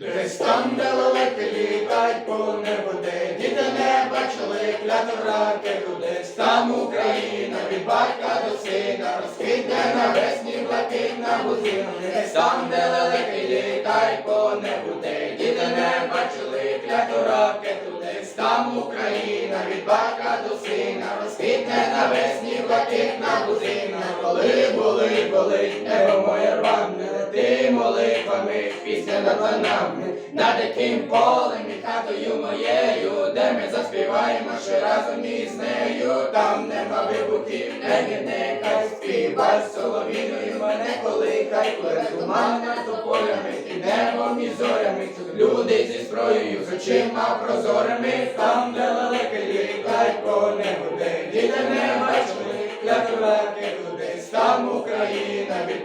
Десь там, де лелеки літають по небу, де діти не бачили кляту ракету, десь там Україна від батька до сина розквітне навесні блакитна бузина, десь там, де лелеки літають по небу, де діти не бачили кляту ракету, десь там Україна від батька до сина розквітне навесні блакитна бузина, коли були, коли небо моє рване, лети молитвами, пісня над ланами, над яким полем і хатою моєю, де ми заспіваємо ще разом із нею, там нема вибухів, не нехай співай соловіною мене колихай, плере туман над тополями, і небом і зорями, люди зі зброєю, з очима прозорими, там, де лелеки літають по небу, де діти не бачили, кляту ракету,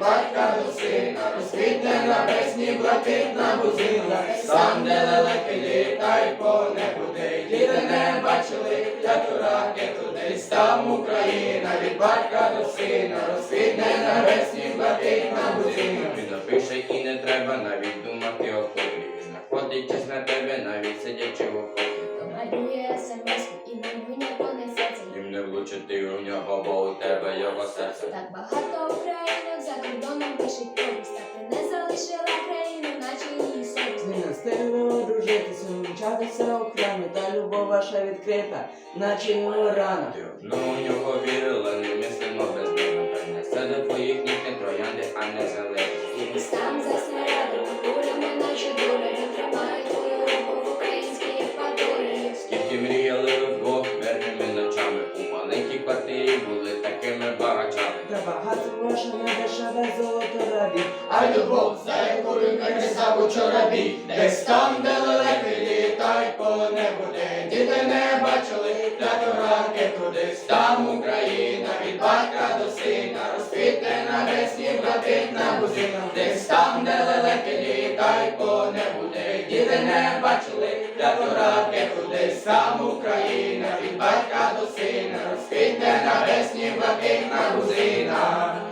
батька до сина, розквітне навесні блакитна бузина, там, де лелеки літають по небу, де діти не бачили, кляту ракету, десь там Україна, від батька до сина, розквітне навесні блакитна бузина. Він напише і не треба навіть думати о хобі. Він знаходить час на тебе, навіть сидячи в окопі. Малює смс і мені не понесеться. Їм не влучити у нього, бо у тебе його серце. Так багато вінчатися окремо, та любов ваша відкрита, наче його рана. Одно у нього вірила, не мислимо без нього. Принесе до твоїх ніг не троянди, а не зелені. І там за снарядами, кулями, наче доля, він тримає твою руку в українській екваторії. Скільки мріяли ви вдвох мирними ночами. У маленькій квартирі були такими багачами. Та багато ваше не дешеве золото рабі. А любов, за яку ринка крісав у чорабі, десь там, де десь там Україна, від батька до сина, розквітне навесні блакитна бузина, десь там, де лелеки літають по небу, діти не бачили для ракету, кудись там Україна, від батька до сина, розквітне навесні блакитна бузина.